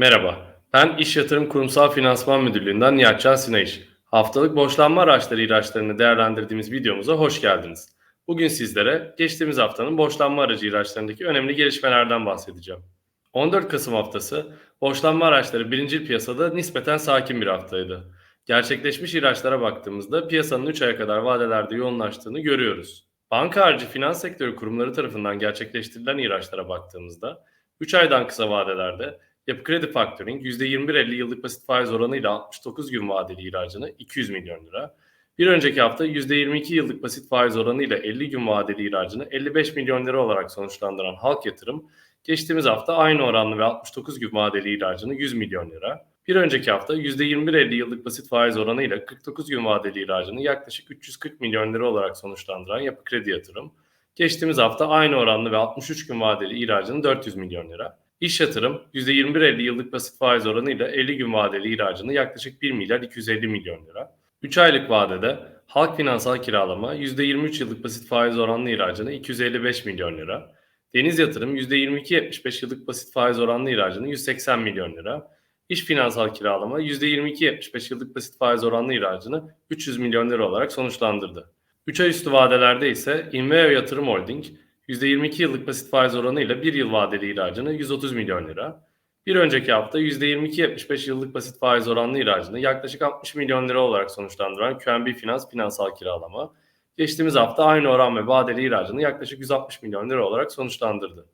Merhaba, ben İş Yatırım Kurumsal Finansman Müdürlüğü'nden Nihatcan Sineş. Haftalık borçlanma araçları ilaçlarını değerlendirdiğimiz videomuza hoş geldiniz. Bugün sizlere geçtiğimiz haftanın borçlanma aracı ilaçlarındaki önemli gelişmelerden bahsedeceğim. 14 Kasım haftası borçlanma araçları birincil piyasada nispeten sakin bir haftaydı. Gerçekleşmiş ilaçlara baktığımızda piyasanın 3 aya kadar vadelerde yoğunlaştığını görüyoruz. Banka harici finans sektörü kurumları tarafından gerçekleştirilen ilaçlara baktığımızda 3 aydan kısa vadelerde Yapı Kredi Factoring %21.50 yıllık basit faiz oranıyla 69 gün vadeli ihracını 200 milyon lira. Bir önceki hafta %22 yıllık basit faiz oranıyla 50 gün vadeli ihracını 55 milyon lira olarak sonuçlandıran Halk Yatırım, geçtiğimiz hafta aynı oranlı ve 69 gün vadeli ihracını 100 milyon lira. Bir önceki hafta %21.50 yıllık basit faiz oranıyla 49 gün vadeli ihracını yaklaşık 340 milyon lira olarak sonuçlandıran Yapı Kredi Yatırım, geçtiğimiz hafta aynı oranlı ve 63 gün vadeli ihracını 400 milyon lira. İş yatırım %21.50 yıllık basit faiz oranıyla 50 gün vadeli ihracını yaklaşık 1 milyar 250 milyon lira. 3 aylık vadede halk finansal kiralama %23 yıllık basit faiz oranlı ihracını 255 milyon lira. Deniz yatırım %22.75 yıllık basit faiz oranlı ihracını 180 milyon lira. İş finansal kiralama %22.75 yıllık basit faiz oranlı ihracını 300 milyon lira olarak sonuçlandırdı. 3 ay üstü vadelerde ise Inveo Yatırım Holding %22 yıllık basit faiz oranıyla 1 yıl vadeli ihracını 130 milyon lira. Bir önceki hafta %22.75 yıllık basit faiz oranlı ihracını yaklaşık 60 milyon lira olarak sonuçlandıran QNB Finans finansal kiralama, geçtiğimiz hafta aynı oran ve vadeli ihracını yaklaşık 160 milyon lira olarak sonuçlandırdı.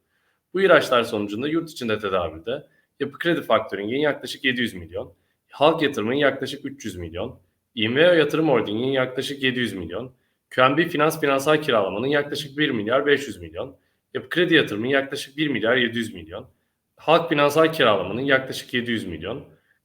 Bu ihraçlar sonucunda yurt içinde tedavide Yapı Kredi Factoring'in yaklaşık 700 milyon, Halk Yatırım'ın yaklaşık 300 milyon, Inveo Yatırım Holding'in yaklaşık 700 milyon, QNB Finans finansal kiralamanın yaklaşık 1 milyar 500 milyon, Yapı Kredi Yatırım'ın yaklaşık 1 milyar 700 milyon, Halk Finansal Kiralamanın yaklaşık 700 milyon,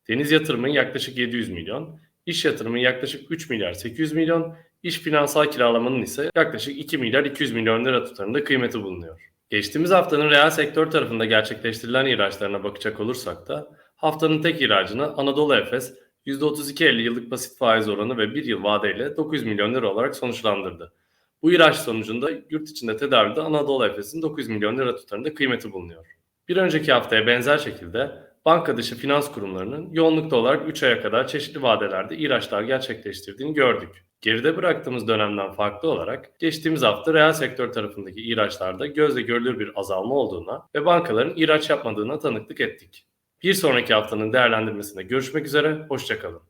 Deniz Yatırım'ın yaklaşık 700 milyon, İş Yatırım'ın yaklaşık 3 milyar 800 milyon, İş Finansal Kiralamanın ise yaklaşık 2 milyar 200 milyon lira tutarında kıymeti bulunuyor. Geçtiğimiz haftanın reel sektör tarafında gerçekleştirilen ihraçlarına bakacak olursak da haftanın tek ihracını Anadolu Efes %32.50 yıllık basit faiz oranı ve 1 yıl vadeyle 900 milyon lira olarak sonuçlandırdı. Bu ihraç sonucunda yurt içinde tedavide Anadolu Efes'in 900 milyon lira tutarında kıymeti bulunuyor. Bir önceki haftaya benzer şekilde banka dışı finans kurumlarının yoğunlukta olarak 3 aya kadar çeşitli vadelerde ihraçlar gerçekleştirdiğini gördük. Geride bıraktığımız dönemden farklı olarak geçtiğimiz hafta reel sektör tarafındaki ihraçlarda gözle görülür bir azalma olduğuna ve bankaların ihraç yapmadığına tanıklık ettik. Bir sonraki haftanın değerlendirmesinde görüşmek üzere, hoşçakalın.